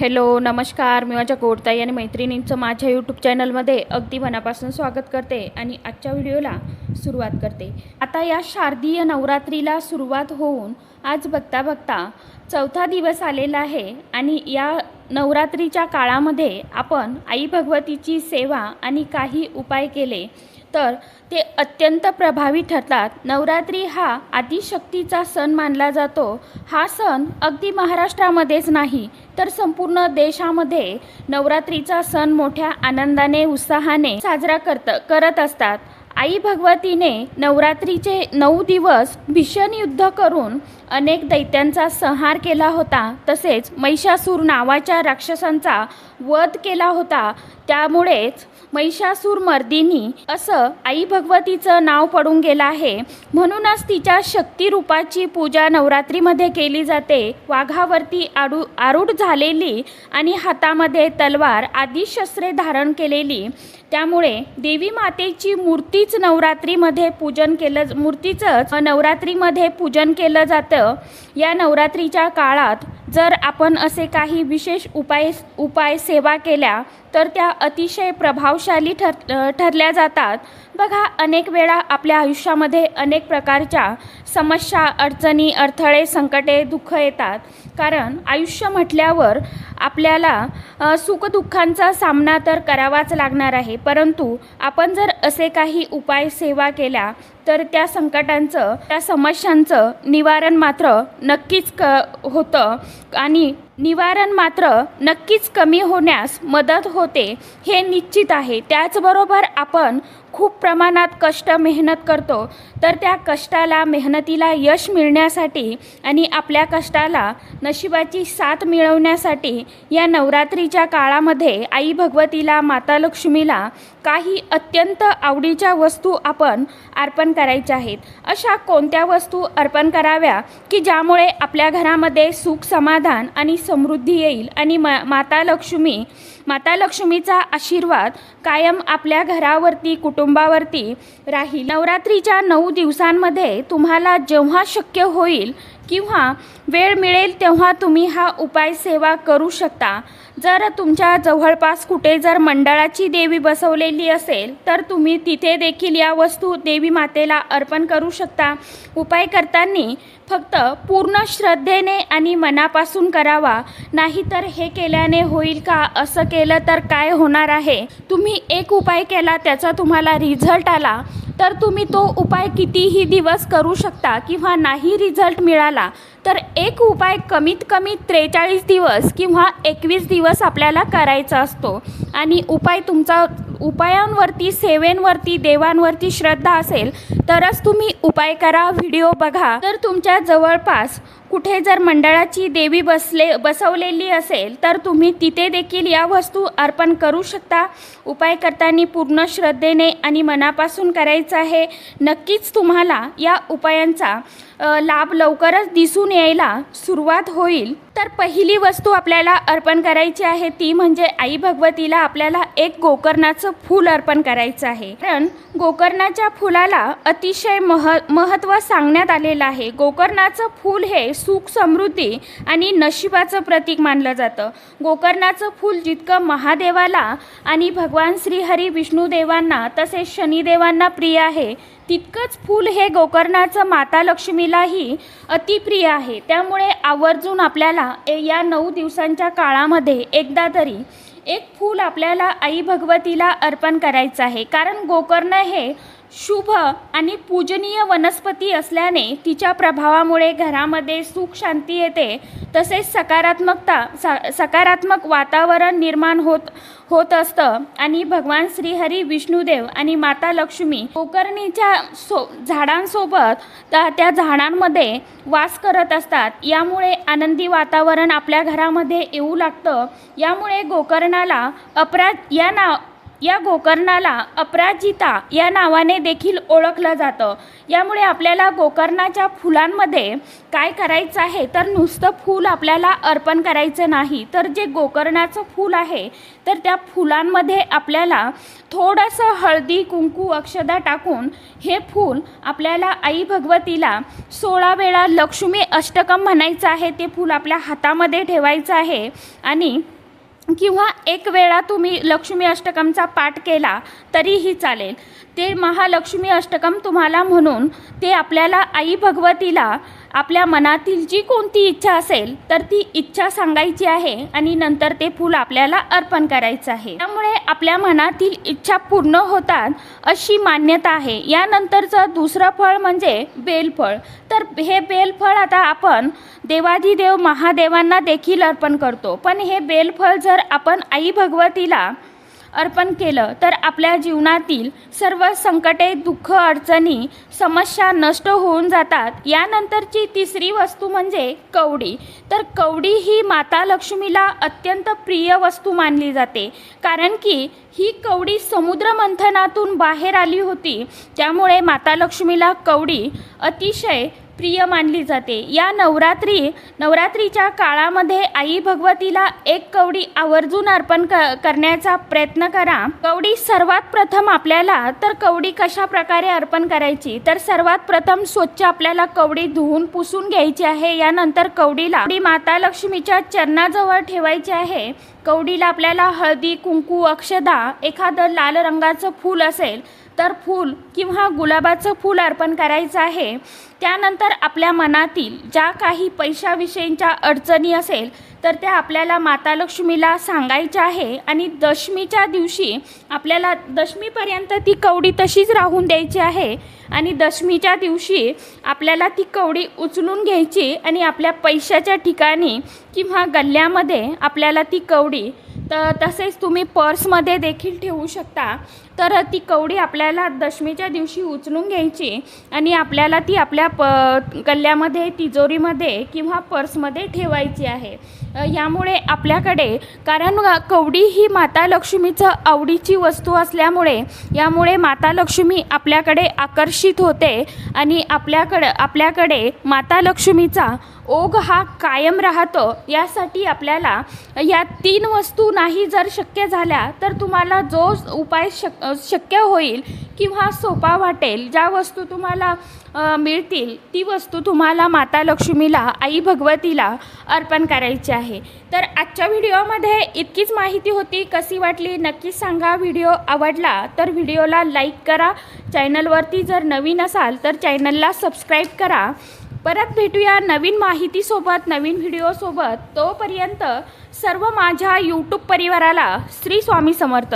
Hello नमस्कार. मी माझ्या गोडताई आणि मैत्रिणींचं माझ्या यूट्यूब चॅनलमध्ये अगदी मनापासून स्वागत करते आणि आजच्या व्हिडिओला सुरुवात करते. आता या शारदीय नवरात्रीला सुरुवात होऊन आज बघता बघता चौथा दिवस आलेला आहे आणि या नवरात्रीच्या काळामध्ये आपण आई भगवतीची सेवा आणि काही उपाय केले तर ते अत्यंत प्रभावी ठरतात. नवरात्री हा आदिशक्तीचा सण मानला जातो. हा सण अगदी महाराष्ट्रामध्येच नाही तर संपूर्ण देशामध्ये नवरात्रीचा सण मोठ्या आनंदाने उत्साहाने साजरा करत करत असतात. आई भगवतीने नवरात्रीचे नऊ दिवस भीषण युद्ध करून अनेक दैत्यांचा संहार केला होता. तसेच महिषासूर नावाच्या राक्षसांचा वध केला होता. त्यामुळेच महिषासूर मर्दिनी असं आई भगवतीचं नाव पडून गेलं आहे. म्हणूनच तिच्या शक्तिरूपाची पूजा नवरात्रीमध्ये केली जाते. वाघावरती आडू आरूढ झालेली आणि हातामध्ये तलवार आदी शस्त्रे धारण केलेली. त्यामुळे देवी मातेची मूर्ती मूर्तीच नवरात्रीमध्ये पूजन केलं मूर्तीचंच नवरात्रीमध्ये पूजन केलं जातं. या नवरात्रीच्या काळात जर आपण असे काही विशेष उपाय उपाय सेवा केल्या तर त्या अतिशय प्रभावशाली ठर ठरल्या जातात. बघा अनेक वेळा आपल्या आयुष्यामध्ये अनेक प्रकारच्या समस्या अडचणी अडथळे संकटे दुःख येतात. कारण आयुष्य म्हटल्यावर आपल्याला सुखदुःखांचा सामना तर करावाच लागणार आहे. परंतु आपण जर असे काही उपाय सेवा केल्या तर त्या संकटांचं त्या समस्यांचं निवारण मात्र नक्कीच क होतं. आणि निवारण मात्र नक्कीच कमी होण्यास मदत होते हे निश्चित आहे. त्याचबरोबर आपण खूप प्रमाणात कष्ट मेहनत करतो. तर त्या कष्टाला मेहनतीला यश मिळण्यासाठी आणि आपल्या कष्टाला नशिबाची साथ मिळवण्यासाठी या नवरात्रीच्या काळामध्ये आई भगवतीला माता लक्ष्मीला काही अत्यंत आवडीच्या वस्तू आपण अर्पण करायच्या आहेत. अशा कोणत्या वस्तू अर्पण कराव्या की ज्यामुळे आपल्या घरामध्ये सुख समाधान आणि समृद्धी येईल. आणि म माता लक्ष्मी माता लक्ष्मीचा आशीर्वाद कायम आपल्या घरावरती कुटुंबावरती राहील. नवरात्रीच्या नऊ दिवसांमध्ये तुम्हाला जेव्हा शक्य होईल किंवा वेळ मिळेल तेव्हा तुम्ही हा उपाय सेवा करू शकता. जर तुमच्या जवळपास कुठे जर मंडळाची देवी बसवलेली असेल तर तुम्ही तिथे देखील या वस्तू देवी मातेला अर्पण करू शकता. उपाय करताना फक्त पूर्ण श्रद्धेने आणि मनापासून करावा. नाहीतर हे केल्याने होईल का असं केलं तर काय होणार आहे? तुम्ही एक उपाय केला त्याचा तुम्हाला रिझल्ट आला. तर तुम्ही तो उपाय कितीही दिवस करू शकता किंवा नाही रिझल्ट मिळाला तर एक उपाय कमीत कमी त्रेचाळीस दिवस किंवा एकवीस दिवस आपल्याला करायचा असतो. आणि उपाय तुमचा उपायांवरती सेवेंवरती देवांवरती श्रद्धा असेल तरच तुम्ही उपाय करा व्हिडिओ बघा. तर तुमच्या जवळपास कुठे जर मंडळाची देवी बसले बसवलेली असेल तर तुम्ही तिथे देखील या वस्तू अर्पण करू शकता. उपाय करताना पूर्ण श्रद्धेने आणि मनापासून करायचं आहे. नक्कीच तुम्हाला या उपायांचा लाभ लवकरच दिसून यायला सुरुवात होईल. तर पहिली वस्तू आपल्याला अर्पण करायची आहे ती म्हणजे आई भगवतीला आपल्याला एक गोकर्णाचं फूल अर्पण करायचं आहे. कारण गोकर्णाच्या फुलाला अतिशय मह महत्त्व सांगण्यात आलेलं आहे. गोकर्णाचं फूल हे सुख समृद्धी आणि नशिबाचं प्रतीक मानलं जातं. गोकर्णाचं फूल जितकं महादेवाला आणि भगवान श्रीहरी विष्णुदेवांना तसेच शनिदेवांना प्रिय आहे तितकंच फूल हे गोकर्णाचं माता लक्ष्मीलाही अतिप्रिय आहे. त्यामुळे आवर्जून आपल्याला ए- या नऊ दिवसांच्या काळामध्ये एकदा तरी एक फूल आपल्याला आई भगवतीला अर्पण करायचं आहे. कारण गोकर्ण हे शुभ आणि पूजनीय वनस्पती असल्याने तिच्या प्रभावामुळे घरामध्ये सुख शांती येते. तसेच सकारात्मकता सा सकारात्मक वातावरण निर्माण होत होत असतं. आणि भगवान श्रीहरी विष्णुदेव आणि माता लक्ष्मी गोकर्णीच्या सो झाडांसोबत त्या त्या झाडांमध्ये वास करत असतात. यामुळे आनंदी वातावरण आपल्या घरामध्ये येऊ लागतं. यामुळे गोकर्णाला अपराध या नाव या गोकर्णाला अपराजिता या नावाने देखील ओळखलं जातं. यामुळे आपल्याला गोकर्णाच्या फुलांमध्ये काय करायचं आहे? तर नुसतं फूल आपल्याला अर्पण करायचं नाही. तर जे गोकर्णाचं फूल आहे तर त्या फुलांमध्ये आपल्याला थोडंसं हळदी कुंकू अक्षदा टाकून हे फूल आपल्याला आई भगवतीला सोळा वेळा लक्ष्मी अष्टकम म्हणायचं आहे. ते फूल आपल्या हातामध्ये ठेवायचं आहे आणि किंवा एक वेळा तुम्ही लक्ष्मी अष्टकमचा पाठ केला तरीही चालेल. ते महालक्ष्मी अष्टकम तुम्हाला म्हणून ते आपल्याला आई भगवतीला आपल्या मनातील जी कोणती इच्छा असेल तर ती इच्छा सांगायची आहे आणि नंतर ते फूल आपल्याला अर्पण करायचं आहे. त्यामुळे आपल्या मनातील इच्छा पूर्ण होतात अशी मान्यता आहे. यानंतरचं दुसरं फळ म्हणजे बेलफळ तर हे बेलफळ आता आपण देवाधिदेव महादेवांना देखील अर्पण करतो. पण हे बेलफळ जर आपण आई भगवतीला अर्पण केलं तर आपल्या जीवनातील सर्व संकटे दुःख अडचणी समस्या नष्ट होऊन जातात. यानंतरची तिसरी वस्तू म्हणजे कवडी. तर कवडी ही माता लक्ष्मीला अत्यंत प्रिय वस्तू मानली जाते. कारण की ही कवडी समुद्र मंथनातून बाहेर आली होती. त्यामुळे माता लक्ष्मीला कवडी अतिशय प्रिय मानली जाते. या नवरात्री नवरात्रीच्या काळामध्ये आई भगवतीला एक कवडी आवर्जून अर्पण क करण्याचा प्रयत्न करा. कवडी सर्वात प्रथम आपल्याला तर कवडी कशा प्रकारे अर्पण करायची? तर सर्वात प्रथम स्वच्छ आपल्याला कवडी धुवून पुसून घ्यायची आहे. यानंतर कवडीला कवडी माता लक्ष्मीच्या चरणाजवळ ठेवायची आहे. कवडीला आपल्याला हळदी कुंकू अक्षदा एखादं लाल रंगाचं फूल असेल तर फूल किंवा गुलाबाचं फूल अर्पण करायचं आहे. त्यानंतर आपल्या मनातील ज्या काही पैशाविषयींच्या अडचणी असेल तर त्या आपल्याला माता लक्ष्मीला सांगायच्या आहे आणि दशमीच्या दिवशी आपल्याला दशमीपर्यंत ती कवडी तशीच राहून द्यायची आहे आणि दशमीच्या दिवशी आपल्याला ती कवडी उचलून घ्यायची आणि आपल्या पैशाच्या ठिकाणी किंवा गल्ल्यामध्ये आपल्याला ती कवडी तर तसेच तुम्ही पर्समध्ये देखील ठेवू शकता. तर ती कवडी आपल्याला दशमीच्या दिवशी उचलून घ्यायची आणि आपल्याला ती आपल्या प गल्ल्यामध्ये तिजोरीमध्ये किंवा पर्समध्ये ठेवायची आहे. यामुळे आपल्याकडे कारण कवडी ही माता लक्ष्मीचं आवडीची वस्तू असल्यामुळे यामुळे माता लक्ष्मी आपल्याकडे आकर्षित होते आणि आपल्याकडं आपल्याकडे माता लक्ष्मीचा ओघ हा कायम राहतो. यासाठी आपल्याला या तीन वस्तू नाही जर शक्य झाल्या तर तुम्हाला जो उपाय शक शक्य होईल किंवा सोपा वाटेल ज्या वस्तू तुम्हाला मिळतील ती वस्तू तुम्हाला माता लक्ष्मीला आई भगवतीला अर्पण करायची आहे. तर आजच्या व्हिडिओमध्ये इतकीच माहिती होती. कशी वाटली नक्कीच सांगा. व्हिडिओ आवडला तर व्हिडिओला लाईक करा. चॅनलवरती जर नवीन असाल तर चॅनलला सबस्क्राईब करा. परत भेटूया नवीन माहितीसोबत नवीन व्हिडिओसोबत. तोपर्यंत सर्व माझ्या यूट्यूब परिवाराला श्री स्वामी समर्थ.